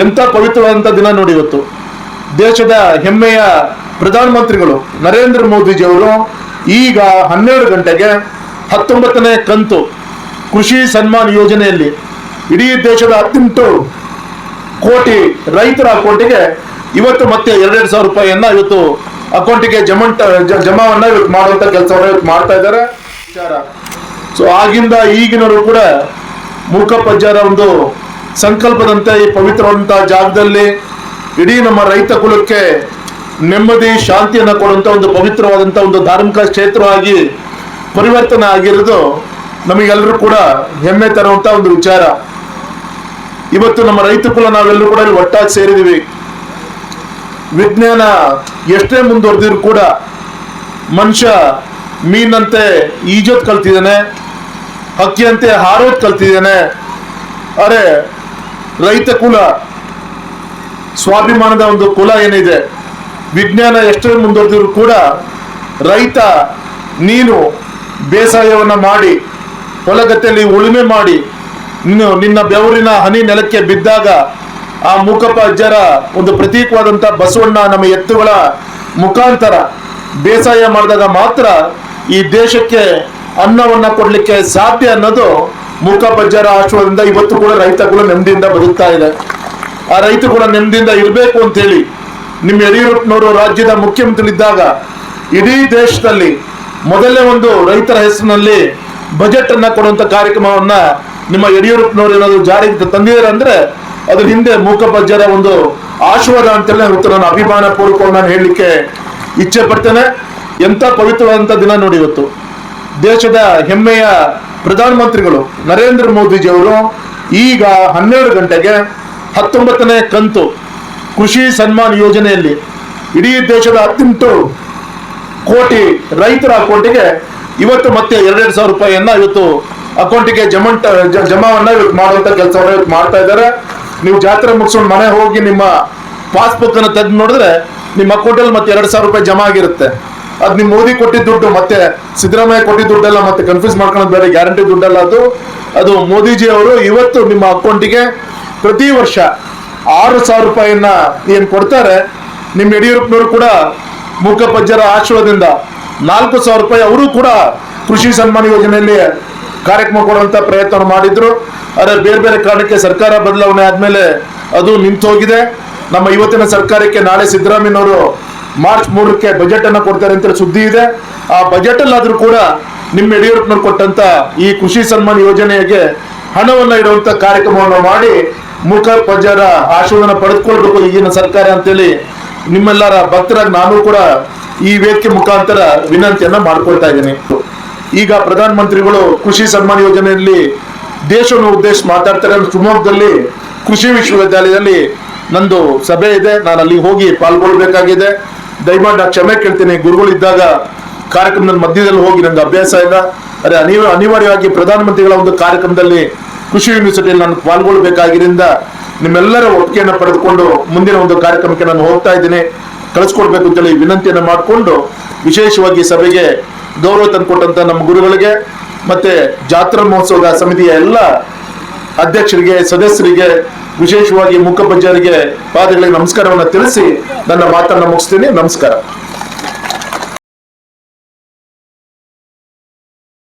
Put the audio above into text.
ಎಂಥ ಪವಿತ್ರವಾದಂಥ ದಿನ ನೋಡಿ ಇವತ್ತು. ದೇಶದ ಹೆಮ್ಮೆಯ ಪ್ರಧಾನಮಂತ್ರಿಗಳು ನರೇಂದ್ರ ಮೋದಿಜಿಯವರು ಈಗ ಹನ್ನೆರಡು ಗಂಟೆಗೆ ಹತ್ತೊಂಬತ್ತನೇ ಕಂತು ಕೃಷಿ ಸನ್ಮಾನ್ ಯೋಜನೆಯಲ್ಲಿ ಇಡೀ ದೇಶದ ಹದಿನೆಂಟು ಕೋಟಿ ರೈತರ ಅಕೌಂಟಿಗೆ ಇವತ್ತು ಮತ್ತೆ ಎರಡೆರಡು ಸಾವಿರ ರೂಪಾಯಿಯನ್ನ ಇವತ್ತು ಅಕೌಂಟಿಗೆ ಜಮಂಟ ಜಮಾವನ್ನ ಇವತ್ತು ಮಾಡುವಂತ ಕೆಲಸವನ್ನ ಇವತ್ತು ಮಾಡ್ತಾ ಇದ್ದಾರೆ. ವಿಚಾರ. ಸೊ ಆಗಿಂದ ಈಗಿನವರು ಕೂಡ ಮೂಕಪ್ಪಜ್ಜರ ಒಂದು ಸಂಕಲ್ಪದಂತೆ ಈ ಪವಿತ್ರವಾದಂತಹ ಜಾಗದಲ್ಲಿ ಇಡೀ ನಮ್ಮ ರೈತ ಕುಲಕ್ಕೆ ನೆಮ್ಮದಿ, ಶಾಂತಿಯನ್ನು ಕೊಡುವಂತ ಒಂದು ಪವಿತ್ರವಾದಂತ ಒಂದು ಧಾರ್ಮಿಕ ಕ್ಷೇತ್ರವಾಗಿ ಪರಿವರ್ತನೆ ಆಗಿರೋದು ನಮಗೆಲ್ಲರೂ ಕೂಡ ಹೆಮ್ಮೆ ತರುವಂತ ಒಂದು ವಿಚಾರ. ಇವತ್ತು ನಮ್ಮ ರೈತ ಕುಲ ನಾವೆಲ್ಲರೂ ಕೂಡ ಇಲ್ಲಿ ಒಟ್ಟಾಗಿ ಸೇರಿದೀವಿ ವಿಜ್ಞಾನ ಎಷ್ಟೇ ಮುಂದುವರೆದಿದ್ರು ಕೂಡ ಮನುಷ್ಯ ಮೀನಂತೆ ಈಜೋದ್ ಕಲ್ತಿದ್ದಾನೆ, ಹಕ್ಕಿಯಂತೆ ಹಾರೋದ್ ಕಲ್ತಿದ್ದಾನೆ. ಅರೆ ರೈತ ಕುಲ. ಸ್ವಾಭಿಮಾನದ ಒಂದು ಕುಲ ಏನಿದೆ, ವಿಜ್ಞಾನ ಎಷ್ಟೇ ಮುಂದುವರೆದಿದ್ರು ಕೂಡ ರೈತ ನೀನು ಬೇಸಾಯವನ್ನ ಮಾಡಿ ಹೊಲಗತ್ತೆಯಲ್ಲಿ ಉಳುಮೆ ಮಾಡಿ, ನೀನು ನಿನ್ನ ಬೆವರಿನ ಹನಿ ನೆಲಕ್ಕೆ ಬಿದ್ದಾಗ ಆ ಮೂಕಪ್ಪ ಅಜ್ಜರ ಒಂದು ಪ್ರತೀಕವಾದಂಥ ಬಸವಣ್ಣ ನಮ್ಮ ಎತ್ತುಗಳ ಮುಖಾಂತರ ಬೇಸಾಯ ಮಾಡಿದಾಗ ಮಾತ್ರ ಈ ದೇಶಕ್ಕೆ ಅನ್ನವನ್ನ ಕೊಡ್ಲಿಕ್ಕೆ ಸಾಧ್ಯ ಅನ್ನೋದು ಮೂಕಪ್ಪ ಅಜ್ಜರ ಆಶ್ರಮದಿಂದ ಇವತ್ತು ಕೂಡ ರೈತ ಕುಲ ನೆಮ್ಮದಿಯಿಂದ ಬದುಕ್ತಾ ಇದೆ. ಆ ರೈತ ಕೂಡ ನೆಮ್ಮದಿಯಿಂದ ಇರಬೇಕು ಅಂತೇಳಿ ನಿಮ್ಮ ಯಡಿಯೂರಪ್ಪನವರು ರಾಜ್ಯದ ಮುಖ್ಯಮಂತ್ರಿಗಳಿದ್ದಾಗ ಇಡೀ ದೇಶದಲ್ಲಿ ಮೊದಲನೇ ಒಂದು ರೈತರ ಹೆಸರಿನಲ್ಲಿ ಬಜೆಟ್ ಅನ್ನ ಕೊಡುವಂತ ಕಾರ್ಯಕ್ರಮವನ್ನ ನಿಮ್ಮ ಯಡಿಯೂರಪ್ಪನವರು ಏನಾದ್ರು ಜಾರಿಗೆ ತಂದಿದ್ದಾರೆ ಅಂದ್ರೆ ಅದ್ರ ಹಿಂದೆ ಮೂಕಬಜ್ಜರ ಒಂದು ಆಶೀರ್ವಾದ ಅಂತೇಳಿ ಇವತ್ತು ನಾನು ಅಭಿಮಾನ ಪೂರ್ವಕವಾಗಿ ನಾನು ಹೇಳಲಿಕ್ಕೆ ಇಚ್ಛೆ ಪಡ್ತೇನೆ. ಎಂತ ಪವಿತ್ರವಾದಂತ ದಿನ ನೋಡಿ ಇವತ್ತು. ದೇಶದ ಹೆಮ್ಮೆಯ ಪ್ರಧಾನಮಂತ್ರಿಗಳು ನರೇಂದ್ರ ಮೋದಿಜಿಯವರು ಈಗ ಹನ್ನೆರಡು ಗಂಟೆಗೆ ಹತ್ತೊಂಬತ್ತನೇ ಕಂತು ಕೃಷಿ ಸನ್ಮಾನ್ ಯೋಜನೆಯಲ್ಲಿ ಇಡೀ ದೇಶದ ಹದಿನೆಂಟು ಕೋಟಿ ರೈತರ ಅಕೌಂಟಿಗೆ ಇವತ್ತು ಮತ್ತೆ ಎರಡೆರಡು ಸಾವಿರ ರೂಪಾಯಿಯನ್ನ ಇವತ್ತು ಅಕೌಂಟಿಗೆ ಜಮಂಟ ಜಮಾವನ್ನ ಇವತ್ತು ಮಾಡುವಂತ ಕೆಲಸವನ್ನ ಇವತ್ತು ಮಾಡ್ತಾ ಇದ್ದಾರೆ. ನೀವು ಜಾತ್ರೆ ಮುಗಿಸ್ಕೊಂಡು ಮನೆ ಹೋಗಿ ನಿಮ್ಮ ಪಾಸ್ಬುಕ್ ಅನ್ನು ತೆಗೆದು ನೋಡಿದ್ರೆ ನಿಮ್ಮ ಅಕೌಂಟಲ್ಲಿ ಮತ್ತೆ ಎರಡು ಸಾವಿರ ರೂಪಾಯಿ ಜಮಾ ಆಗಿರುತ್ತೆ. ಅದು ನಿಮ್ ಮೋದಿ ಕೊಟ್ಟಿದ್ದ ದುಡ್ಡು, ಮತ್ತೆ ಸಿದ್ದರಾಮಯ್ಯ ಕೊಟ್ಟಿದ್ದ ದುಡ್ಡೆಲ್ಲ, ಮತ್ತೆ ಕನ್ಫ್ಯೂಸ್ ಮಾಡ್ಕೊಳ್ಳೋದು ಬೇರೆ ಗ್ಯಾರಂಟಿ ದುಡ್ಡಲ್ಲ ಅದು. ಅದು ಮೋದಿಜಿ ಅವರು ಇವತ್ತು ನಿಮ್ಮ ಅಕೌಂಟಿಗೆ ಪ್ರತಿ ವರ್ಷ ಆರು ಸಾವಿರ ರೂಪಾಯಿಯನ್ನ ಏನ್ ಕೊಡ್ತಾರೆ ನಿಮ್ಮ ಯಡಿಯೂರಪ್ಪನವರು ಕೂಡ ಮೂಕಪಜ್ಜರ ಆಶ್ರಯದಿಂದ ನಾಲ್ಕು ಸಾವಿರ ರೂಪಾಯಿ ಅವರು ಕೂಡ ಕೃಷಿ ಸನ್ಮಾನ ಯೋಜನೆಯಲ್ಲಿ ಕಾರ್ಯಕ್ರಮ ಕೊಡುವಂತ ಪ್ರಯತ್ನ ಮಾಡಿದ್ರು. ಆದರೆ ಬೇರೆ ಬೇರೆ ಕಾರಣಕ್ಕೆ ಸರ್ಕಾರ ಬದಲಾವಣೆ ಆದ್ಮೇಲೆ ಅದು ನಿಂತು ಹೋಗಿದೆ ನಮ್ಮ ಇವತ್ತಿನ ಸರ್ಕಾರಕ್ಕೆ ನಾಳೆ ಸಿದ್ದರಾಮಯ್ಯನವರು ಮಾರ್ಚ್ ಮೂರಕ್ಕೆ ಬಜೆಟ್ ಅನ್ನ ಕೊಡ್ತಾರೆ ಅಂತ ಸುದ್ದಿ ಇದೆ. ಆ ಬಜೆಟ್ ಅಲ್ಲಾದ್ರೂ ಕೂಡ ನಿಮ್ಮ ಯಡಿಯೂರಪ್ಪನವ್ರು ಕೊಟ್ಟಂತ ಈ ಕೃಷಿ ಸನ್ಮಾನ ಯೋಜನೆಗೆ ಹಣವನ್ನ ಇಡುವಂತ ಕಾರ್ಯಕ್ರಮವನ್ನು ಮಾಡಿ ಮುಖ ಪಜರ ಆಶೀರ್ವಾದನ ಪಡೆದುಕೊಳ್ಬೇಕು ಈಗಿನ ಸರ್ಕಾರ ಅಂತೇಳಿ ನಿಮ್ಮೆಲ್ಲರ ಭಕ್ತರಾಗಿ ನಾನು ಕೂಡ ಈ ವೇದಿಕೆ ಮುಖಾಂತರ ವಿನಂತಿಯನ್ನ ಮಾಡ್ಕೊಳ್ತಾ ಇದ್ದೀನಿ. ಈಗ ಪ್ರಧಾನ ಮಂತ್ರಿಗಳು ಕೃಷಿ ಸನ್ಮಾನ ಯೋಜನೆಯಲ್ಲಿ ದೇಶವನ್ನು ಉದ್ದೇಶ ಮಾತಾಡ್ತಾರೆ. ಶಿವಮೊಗ್ಗದಲ್ಲಿ ಕೃಷಿ ವಿಶ್ವವಿದ್ಯಾಲಯದಲ್ಲಿ ನಂದು ಸಭೆ ಇದೆ, ನಾನು ಅಲ್ಲಿ ಹೋಗಿ ಪಾಲ್ಗೊಳ್ಬೇಕಾಗಿದೆ. ದಯಮಾಡಿ ನಾನು ಕ್ಷಮೆ ಕೇಳ್ತೀನಿ. ಗುರುಗಳಿದ್ದಾಗ ಕಾರ್ಯಕ್ರಮದ ಮಧ್ಯದಲ್ಲಿ ಹೋಗಿ ನನಗೆ ಅಭ್ಯಾಸ ಇಲ್ಲ. ಅದೇ ಅನಿವ, ಅನಿವಾರ್ಯವಾಗಿ ಪ್ರಧಾನಮಂತ್ರಿಗಳ ಒಂದು ಕಾರ್ಯಕ್ರಮದಲ್ಲಿ ಕೃಷಿ ಯೂನಿವರ್ಸಿಟಿಯಲ್ಲಿ ನಾನು ಪಾಲ್ಗೊಳ್ಬೇಕಾಗಿರಿಂದ ನಿಮ್ಮೆಲ್ಲರ ಒಪ್ಪಿಗೆಯನ್ನು ಪಡೆದುಕೊಂಡು ಮುಂದಿನ ಒಂದು ಕಾರ್ಯಕ್ರಮಕ್ಕೆ ನಾನು ಹೋಗ್ತಾ ಇದ್ದೀನಿ. ಕಳಿಸ್ಕೊಡ್ಬೇಕು ಅಂತೇಳಿ ವಿನಂತಿಯನ್ನು ಮಾಡಿಕೊಂಡು ವಿಶೇಷವಾಗಿ ಸಭೆಗೆ ಗೌರವ ತಂದುಕೊಟ್ಟಂತ ನಮ್ಮ ಗುರುಗಳಿಗೆ ಮತ್ತೆ ಜಾತ್ರಾ ಮಹೋತ್ಸವದ ಸಮಿತಿಯ ಎಲ್ಲ ಅಧ್ಯಕ್ಷರಿಗೆ, ಸದಸ್ಯರಿಗೆ ವಿಶೇಷವಾಗಿ ಮುಖಬಜ್ಜರಿಗೆ ಪಾದಗಳಿಗೆ ನಮಸ್ಕಾರವನ್ನು ತಿಳಿಸಿ ನನ್ನ ಮಾತನ್ನು ಮುಗಿಸ್ತೀನಿ. ನಮಸ್ಕಾರ.